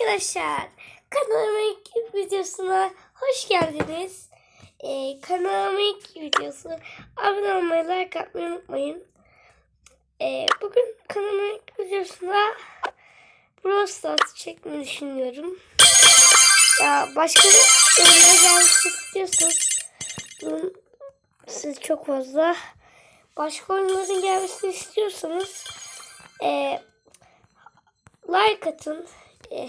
Arkadaşlar kanalıma ilk videosuna hoş geldiniz. Ee, kanalıma ilk videosu abone olmayı, like atmayı unutmayın. Ee, bugün kanalıma ilk videosunda Brawl çekmeyi düşünüyorum. Ya başka oyunlara gelmek istiyorsanız bunun siz çok fazla başka oyunların gelmesini istiyorsanız e, like atın. E,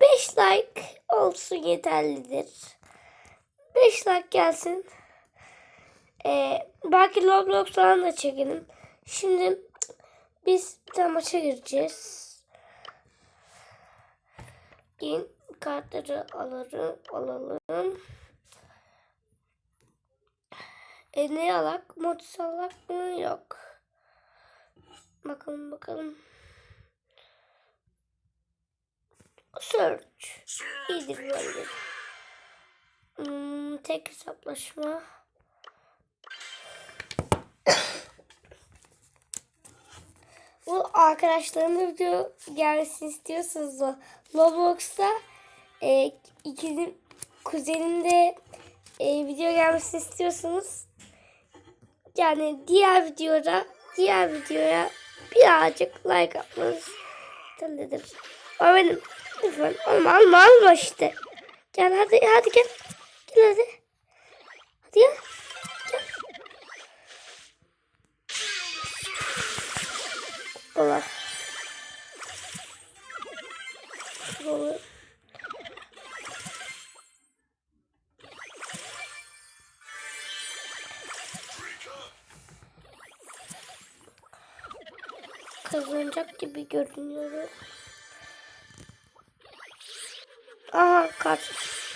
5 like olsun yeterlidir. 5 like gelsin. E, belki Roblox falan da çekelim. Şimdi biz bir tane maça gireceğiz. Yeni kartları alırım, alalım. E ne alak? Mod salak mı? Yok. Bakalım bakalım. Search. İyidir böyle. Hmm, tek hesaplaşma. Bu arkadaşlarımla video gelmesini istiyorsanız da Roblox'ta e, ikizim kuzenim de e, video gelmesini istiyorsanız yani diğer videoda diğer videoya birazcık like atmanız talep O benim lütfen olma alma alma işte. Gel hadi hadi gel. Gel hadi. Hadi gel. Gel. Allah. Şuralı. kazanacak gibi görünüyor. Aha kaç.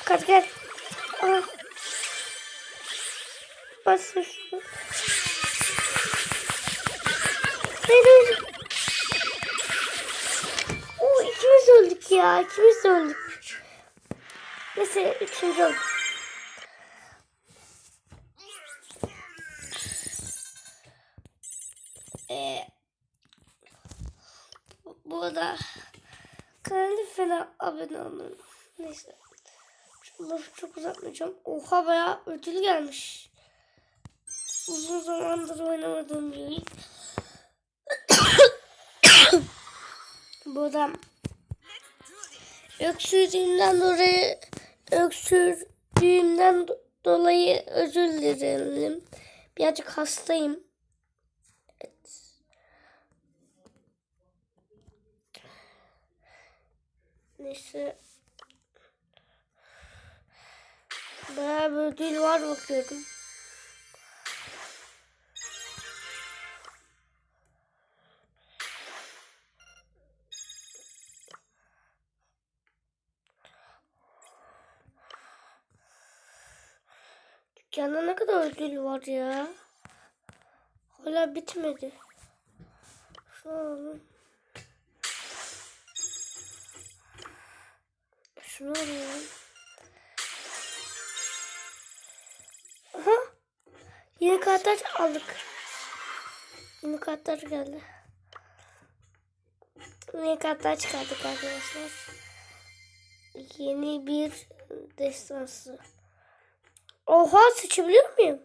Kaç gel. Aha. Bas üstü. Hayır ikimiz öldük ya. İkimiz öldük. Neyse üçüncü olduk. Ee, bu da kanalı fena abone olun. Neyse. Lafı çok uzatmayacağım. Oha bayağı ödül gelmiş. Uzun zamandır oynamadığım bir oyun. bu da öksürdüğümden dolayı öksürdüğümden do- dolayı özür dilerim. Birazcık hastayım. Evet. Neyse. Bayağı bir ödül var bakıyorum. Dükkanda ne kadar ödül var ya. Hala bitmedi. Şunu alalım. Şunu alalım. Aha. Yeni kartlar aldık. Yeni kartlar geldi. Yeni kartlar çıkardık arkadaşlar. Yeni bir destansı. Oha seçebiliyor muyum?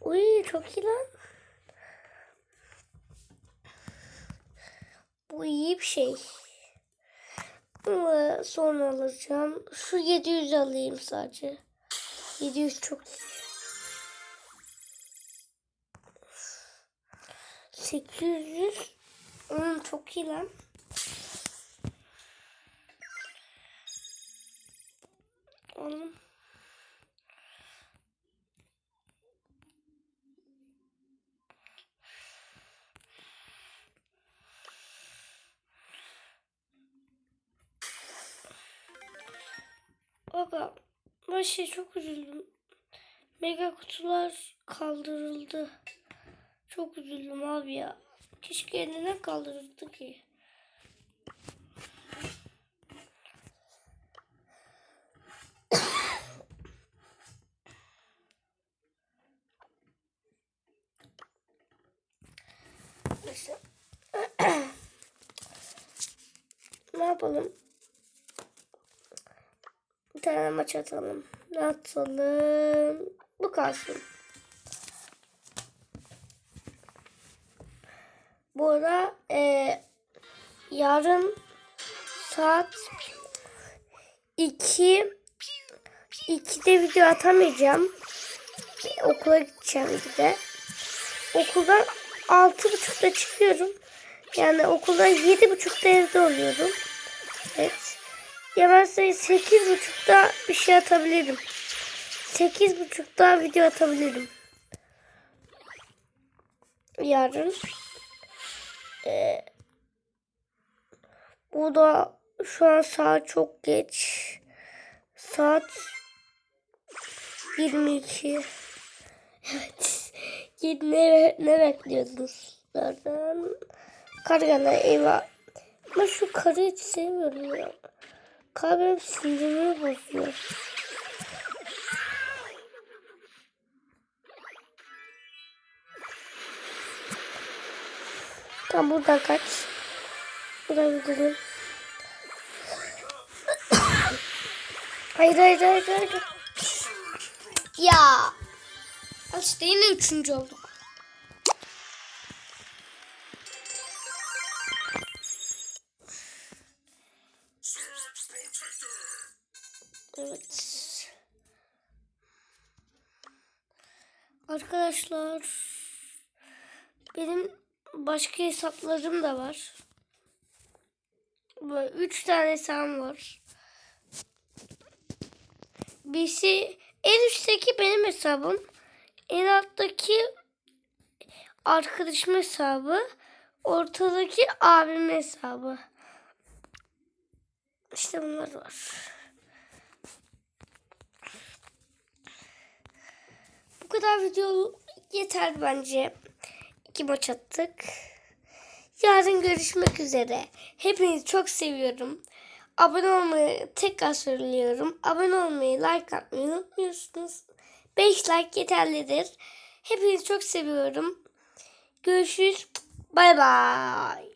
Uy çok iyi lan. Bu iyi bir şey. Ama sonra alacağım. Şu 700 alayım sadece. 700 çok iyi. 800 Hmm, çok iyi lan. Baba, ben şey çok üzüldüm. Mega kutular kaldırıldı. Çok üzüldüm abi ya. Keşke elinden kaldırırdı ki. Ne yapalım? Bir tane maç atalım. Ne atalım? Bu kalsın. Bu arada eee, yarın saat 2 2'de video atamayacağım. Okula gideceğim 2'de. Okuldan 6.30'da çıkıyorum. Yani okuldan 7.30'da evde oluyorum. Evet. Ya ben size 8.30'da bir şey atabilirim. 8.30'da video atabilirim. Yarın. Ee, bu da şu an saat çok geç. Saat 22. Evet. Ne, ne bekliyordunuz? Nereden? Kargana eyvah. Ben şu karı hiç sevmiyorum ya. Kar benim sinirimi bozuyor. Tam buradan kaç. Buradan gidelim. hayır hayır hayır hayır. Ya. İşte yine üçüncü olduk. Evet. Arkadaşlar benim başka hesaplarım da var. Böyle üç tane hesabım var. Birisi en üstteki benim hesabım. En alttaki arkadaşım hesabı. Ortadaki abimin hesabı. İşte bunlar var. Bu kadar video yeter bence. İki maç attık. Yarın görüşmek üzere. Hepinizi çok seviyorum. Abone olmayı tekrar söylüyorum. Abone olmayı, like atmayı unutmuyorsunuz. 5 like yeterlidir. Hepinizi çok seviyorum. Görüşürüz. Bay bay.